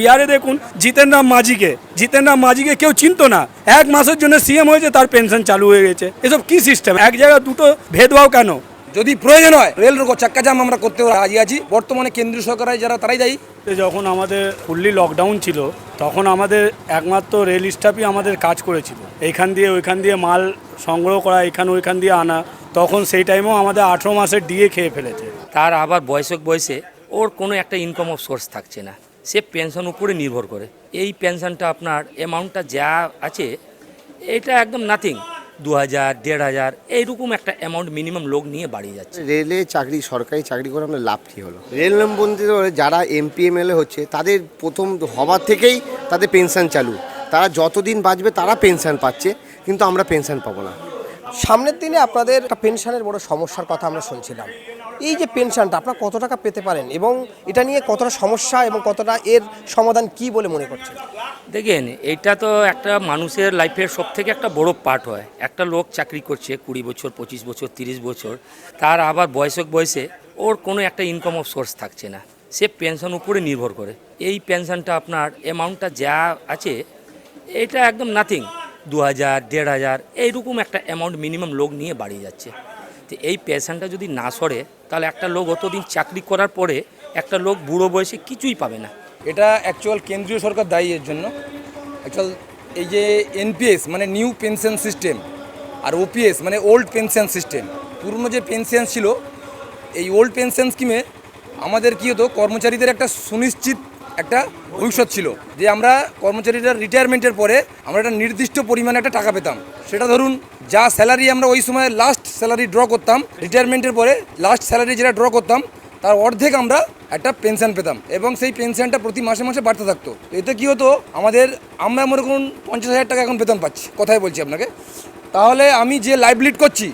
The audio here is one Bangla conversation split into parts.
বিহারে দেখুন জিতেন রাম মাঝিকে। জিতেন রাম মাঝিকে কেউ চিনতো না। এক মাসের জন্য সিএম হয়েছে তার পেনশন চালু হয়ে গেছে। এসব কি সিস্টেম এক জায়গায় দুটো ভেদভাব কেন? যদি প্রয়োজন হয় রেল চাক্কা জাম আমরা করতে রাজি আছি। বর্তমানে কেন্দ্রীয় সরকারের যারা তারাই দায়ী। যখন আমাদের ফুললি লকডাউন ছিল তখন আমাদের একমাত্র রেল স্টাফই আমাদের কাজ করেছিল। এইখান দিয়ে ওইখান দিয়ে মাল সংগ্রহ করা এখান ওইখান দিয়ে আনা তখন সেই টাইমেও আমাদের আঠেরো মাসের ডিএ খেয়ে ফেলেছে। তার আবার বয়সক বয়সে ওর কোনো একটা ইনকাম অফ সোর্স থাকছে না। সে পেনশন উপরে নির্ভর করে। এই পেনশনটা আপনার অ্যামাউন্টটা যা আছে এটা একদম নাথিং দু হাজার দেড় হাজার এইরকম একটা অ্যামাউন্ট মিনিমাম লোক নিয়ে বাড়িয়ে যাচ্ছে। রেলে চাকরি সরকারি চাকরি করে আমরা লাভ কী হলো? রেল বন্ধু যারা এমপিএমএলএ হচ্ছে তাদের প্রথম হবার থেকেই তাদের পেনশন চালু। তারা যতদিন বাঁচবে তারা পেনশন পাচ্ছে কিন্তু আমরা পেনশন পাবো না। সামনের দিনে আপনাদের একটা পেনশনের বড় সমস্যার কথা আমরা শুনছিলাম। এই যে পেনশনটা, আপনারা কত টাকা পেতে পারেন এবং এটা নিয়ে কতটা সমস্যা এবং কতটা এর সমাধান কি বলে মনে করছেন? দেখেন, এটা তো একটা মানুষের লাইফের সব থেকে একটা বড় পার্ট হয়। একটা লোক চাকরি করছে কুড়ি বছর, পঁচিশ বছর, তিরিশ বছর, তার আবার বয়সক বয়সে ওর কোনো একটা ইনকাম অফ সোর্স থাকছে না। সে পেনশন উপরে নির্ভর করে। এই পেনশনটা আপনার অ্যামাউন্টটা যা আছে, এটা একদম নাথিং দু হাজার, দেড় হাজার, এইরকম একটা অ্যামাউন্ট মিনিমাম লোক নিয়ে বাড়িয়ে যাচ্ছে। তো এই পেনশনটা যদি না সরে, তাহলে একটা লোক অতদিন চাকরি করার পরে একটা লোক বুড়ো বয়সে কিছুই পাবে না। এটা অ্যাকচুয়াল কেন্দ্রীয় সরকার দায়ী এর জন্য। অ্যাকচুয়াল এই যে এনপিএস মানে নিউ পেনশন সিস্টেম আর ওপিএস মানে ওল্ড পেনশন সিস্টেম পুরনো যে পেনশন ছিল, এই ওল্ড পেনশন স্কিমে আমাদের কী হতো, কর্মচারীদের একটা সুনিশ্চিত একটা ভবিষ্যৎ ছিল যে আমরা কর্মচারীরা রিটায়ারমেন্টের পরে আমরা একটা নির্দিষ্ট পরিমাণে একটা টাকা পেতাম। সেটা ধরুন, যা স্যালারি আমরা ওই সময় লাস্ট স্যালারি ড্র করতাম রিটায়ারমেন্টের পরে লাস্ট স্যালারি যেটা ড্র করতাম, তার অর্ধেক আমরা একটা পেনশন পেতাম এবং সেই পেনশনটা প্রতি মাসে মাসে বাড়তে থাকতো। এতে কি হতো, আমাদের, আমরা মনে করুন পঞ্চাশ হাজার টাকা এখন বেতন পাচ্ছি, কথাই বলছি আপনাকে। তাহলে আমি যে লাইভ লিড করছি,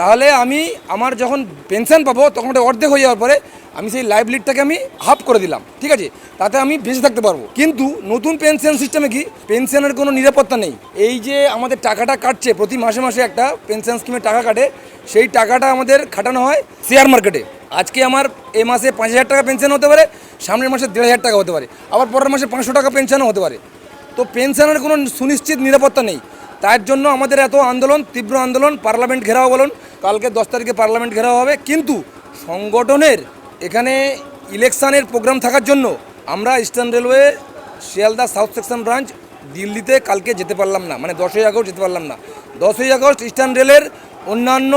তাহলে আমি আমার যখন পেনশন পাবো, তখন ওটা অর্ধেক হয়ে যাওয়ার পরে আমি সেই লাইভ লিডটাকে আমি হাফ করে দিলাম, ঠিক আছে? তাতে আমি বেঁচে থাকতে পারব। কিন্তু নতুন পেনশন সিস্টেমে কি? পেনশনের কোনো নিরাপত্তা নেই। এই যে আমাদের টাকাটা কাটছে, প্রতি মাসে মাসে একটা পেনশন স্কিমে টাকা কাটে, সেই টাকাটা আমাদের খাটানো হয় শেয়ার মার্কেটে আজকে আমার এ মাসে পাঁচ হাজার টাকা পেনশন হতে পারে, সামনের মাসে দেড় হাজার টাকা হতে পারে, আবার পরের মাসে পাঁচশো টাকা পেনশনও হতে পারে। তো পেনশনের কোনো সুনিশ্চিত নিরাপত্তা নেই। তার জন্য আমাদের এত আন্দোলন, তীব্র আন্দোলন পার্লামেন্ট ঘেরাও বলুন, কালকে দশ তারিখে পার্লামেন্ট ঘেরাও হবে। কিন্তু সংগঠনের এখানে ইলেকশানের প্রোগ্রাম থাকার জন্য আমরা eastern railway Sealdah south section branch দিল্লিতে কালকে যেতে পারলাম না মানে দশই আগস্ট যেতে পারলাম না। দশই আগস্ট ইস্টার্ন রেলের অন্যান্য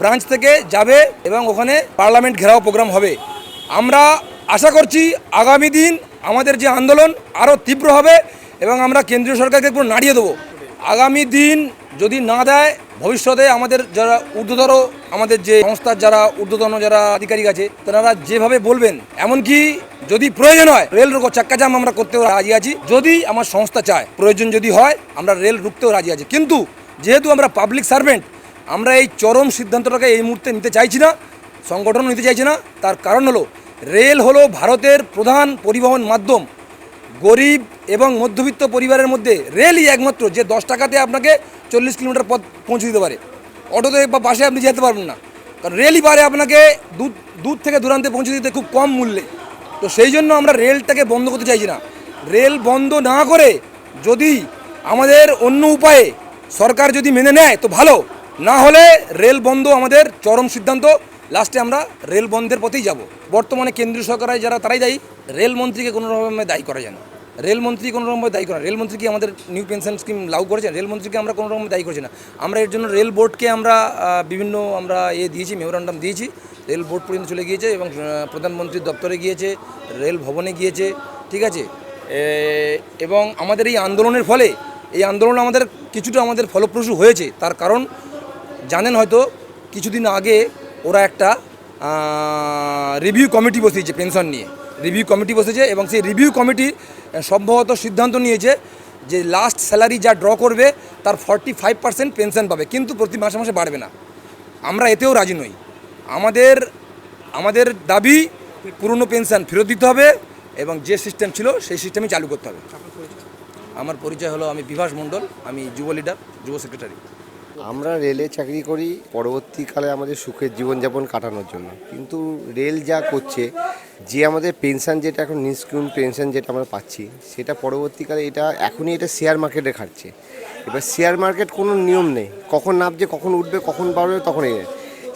ব্রাঞ্চ থেকে যাবে এবং ওখানে পার্লামেন্ট ঘেরাও প্রোগ্রাম হবে। আমরা আশা করছি আগামী দিন আমাদের যে আন্দোলন আরও তীব্র হবে এবং আমরা কেন্দ্রীয় সরকারকে পুরো নাড়িয়ে দেবো। আগামী দিন যদি না দেয়, ভবিষ্যতে আমাদের যারা ঊর্ধ্বতর আমাদের যে সংস্থার যারা ঊর্ধ্বতন যারা আধিকারিক আছে, তারা যেভাবে বলবেন, এমনকি যদি প্রয়োজন হয়, রেল রোকো চাক্কা জাম আমরা করতেও রাজি আছি। যদি আমার সংস্থা চায়, প্রয়োজন যদি হয়, আমরা রেল রুখতেও রাজি আছি। কিন্তু যেহেতু আমরা পাবলিক সার্ভেন্ট আমরা এই চরম সিদ্ধান্তটাকে এই মুহূর্তে নিতে চাইছি না সংগঠন নিতে চাইছি না, তার কারণ হলো, রেল হলো ভারতের প্রধান পরিবহন মাধ্যম। গরিব এবং মধ্যবিত্ত পরিবারের মধ্যে রেলই একমাত্র যে দশ টাকাতে আপনাকে চল্লিশ কিলোমিটার পথ পৌঁছে দিতে পারে। অটোতে বা বাসে আপনি যেতে পারবেন না। কারণ রেলই পারে আপনাকে দূর দূর থেকে দূরান্তে পৌঁছে দিতে খুব কম মূল্যে। তো সেই জন্য আমরা রেলটাকে বন্ধ করতে চাইছি না। রেল বন্ধ না করে যদি আমাদের অন্য উপায়ে সরকার যদি মেনে নেয় তো ভালো। না হলে রেল বন্ধ আমাদের চরম সিদ্ধান্ত। লাস্টে আমরা রেল বন্ধের পথেই যাব। বর্তমানে কেন্দ্রীয় সরকারের যারা, তারাই দায়ী। রেলমন্ত্রীকে কোনো রকমে দায়ী করা যায় না। রেলমন্ত্রী কোনো রকমভাবে দায়ী করা রেলমন্ত্রী কি আমাদের নিউ পেনশন স্কিম লাগু করেছেন? রেলমন্ত্রীকে আমরা কোনো রকম দায়ী করছি না। আমরা এর জন্য রেল বোর্ডকে আমরা বিভিন্ন আমরা এ দিয়েছি, মেমোরান্ডাম দিয়েছি। রেল বোর্ড পর্যন্ত চলে গিয়েছে এবং প্রধানমন্ত্রীর দপ্তরে গিয়েছে, রেল ভবনে গিয়েছে, ঠিক আছে? এবং আমাদের এই আন্দোলনের ফলে, এই আন্দোলন আমাদের কিছুটা আমাদের ফলপ্রসূ হয়েছে। তার কারণ, জানেন হয়তো, কিছুদিন আগে ওরা একটা রিভিউ কমিটি বসিয়েছে পেনশন নিয়ে। রিভিউ কমিটি বসেছে এবং সেই রিভিউ কমিটি সম্ভবত সিদ্ধান্ত নিয়েছে যে লাস্ট স্যালারি যা ড্র করবে, তার ফর্টি ফাইভ পার্সেন্ট পেনশন পাবে। কিন্তু প্রতি মাসে মাসে বাড়বে না। আমরা এতেও রাজি নই। আমাদের আমাদের দাবি পুরনো পেনশন ফেরত দিতে হবে এবং যে সিস্টেম ছিল, সেই সিস্টেমই চালু করতে হবে। আমার পরিচয় হলো আমি বিভাস মণ্ডল, আমি যুব লিডার যুব সেক্রেটারি আমরা রেলে চাকরি করি, পরবর্তীকালে আমাদের সুখের জীবনযাপন কাটানোর জন্য। কিন্তু রেল যা করছে, যে আমাদের পেনশন যেটা এখন নিষ্ক্রিম পেনশন যেটা আমরা পাচ্ছি, সেটা পরবর্তীকালে এটা এখনই এটা শেয়ার মার্কেটে খাটছে। এবার শেয়ার মার্কেট কোনো নিয়ম নেই। কখন নামছে, কখন উঠবে, কখন বাড়বে তখন এই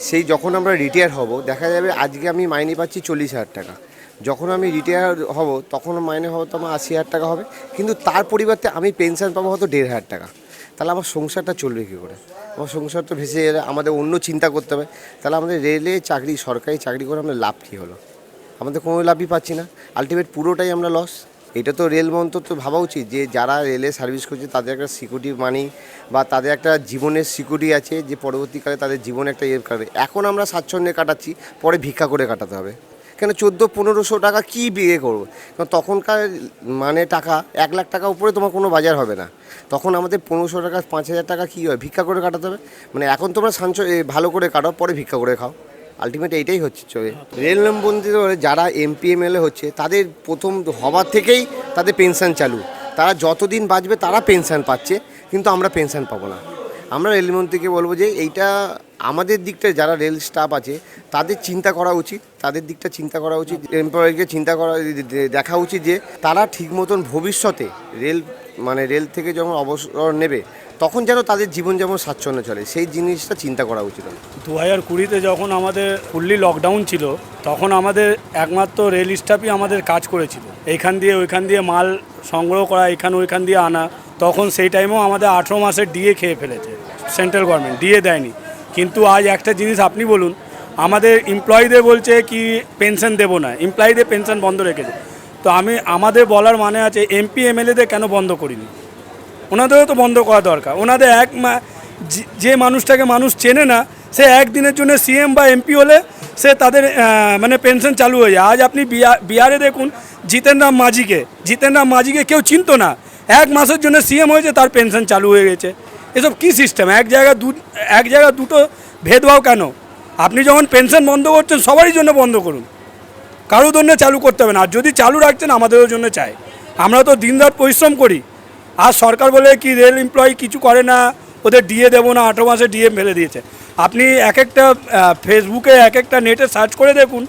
সেই যখন আমরা রিটায়ার হব, দেখা যাবে আজকে আমি মাইনে পাচ্ছি চল্লিশ হাজার টাকা। যখন আমি রিটায়ার হব, তখন মাইনে হয়তো আমার আশি হাজার টাকা হবে। কিন্তু তার পরিবর্তে আমি পেনশন পাবো হয়তো দেড় হাজার টাকা। তাহলে আমার সংসারটা চলবে কী করে? আমার সংসার তো ভেসে গেলে আমাদের অন্য চিন্তা করতে হবে। তাহলে আমাদের রেলে চাকরি, সরকারি চাকরি করে আমাদের লাভ কী হলো? আমাদের কোনো লাভই পাচ্ছি না। আলটিমেট পুরোটাই আমরা লস এটা তো রেল মন্ত্র তো ভাবা উচিত যে, যারা রেলে সার্ভিস করছে, তাদের একটা সিকিউরিটি মানি বা তাদের একটা জীবনের সিকিউরিটি আছে যে, পরবর্তীকালে তাদের জীবন একটা ইয়ে কাটবে এখন আমরা স্বাচ্ছন্দ্যে কাটাচ্ছি, পরে ভিক্ষা করে কাটাতে হবে। কেন চোদ্দ, পনেরোশো টাকা কী বিয়ে করব? কারণ তখনকার মানে টাকা, এক লাখ টাকা উপরে তোমার কোনো বাজার হবে না। তখন আমাদের পনেরোশো টাকা, পাঁচ হাজার টাকা কী হয়? ভিক্ষা করে কাটাতে হবে। মানে এখন তোমরা সঞ্চয় ভালো করে কাটাও, পরে ভিক্ষা করে খাও। আলটিমেট এইটাই হচ্ছে চলে। রেল নিয়মবন্দি যারা এমপি এমএলএ হচ্ছে, তাদের প্রথম হওয়ার থেকেই তাদের পেনশন চালু। তারা যতদিন বাঁচবে, তারা পেনশন পাচ্ছে, কিন্তু আমরা পেনশন পাবো না। আমরা রেলমন্ত্রীকে বলব যে, এইটা আমাদের দিকটা যারা রেল স্টাফ আছে, তাদের চিন্তা করা উচিত। তাদের দিকটা চিন্তা করা উচিত। এমপ্লয়িকে চিন্তা করা, দেখা উচিত যে, তারা ঠিক মতন ভবিষ্যতে রেল মানে রেল থেকে যখন অবসর নেবে, তখন যেন তাদের জীবন যেমন স্বাচ্ছন্দ্য চলে। সেই জিনিসটা চিন্তা করা উচিত দু হাজার কুড়িতে যখন আমাদের ফুললি লকডাউন ছিল, তখন আমাদের একমাত্র রেল স্টাফই আমাদের কাজ করেছিল। এইখান দিয়ে ওইখান দিয়ে মাল সংগ্রহ করা, এখান ওইখান দিয়ে আনা, তখন সেই টাইমেও আমাদের আঠেরো মাসের ডিএ খেয়ে ফেলেছে। সেন্ট্রাল গভর্নমেন্ট ডিএ দেয়নি। কিন্তু আজ একটা জিনিস আপনি বলুন, আমাদের এমপ্লয়ীদের বলছে কি পেনশন দেবো না এমপ্লয়ীদের পেনশন বন্ধ রেখেছে তো আমি, আমাদের বলার মানে আছে এমপি এমএলএদের কেন বন্ধ করিনি? ওনাদেরও তো বন্ধ করা দরকার। ওনাদের এক যে- মানুষটাকে মানুষ চেনে না, সে একদিনের জন্য সিএম বা এমপি হলে সে তাদের মানে পেনশন চালু হয়ে যায়। আজ আপনি বিহারে দেখুন জিতেন রাম মাঝিকে জিতেন রাম মাঝিকে কেউ চিনতো না। এক মাসের জন্য সিএম হয়েছে, তার পেনশন চালু হয়ে গেছে। এসব কী সিস্টেম এক জায়গায় দু, এক জায়গায় দুটো ভেদভাব কেন? আপনি যখন পেনশন বন্ধ করছেন, সবারই জন্য বন্ধ করুন। কারোর জন্য চালু করতে হবে না। আর যদি চালু রাখছেন, আমাদেরও জন্য চাই। আমরা তো দিনরাত পরিশ্রম করি। আর সরকার বলে কি রেল এমপ্লয়ি কিছু করে না, ওদের ডিএ দেবো না, আঠেরো মাসে ডিএ ফেলে দিয়েছে। আপনি এক একটা ফেসবুকে এক একটা নেটে সার্চ করে দেখুন।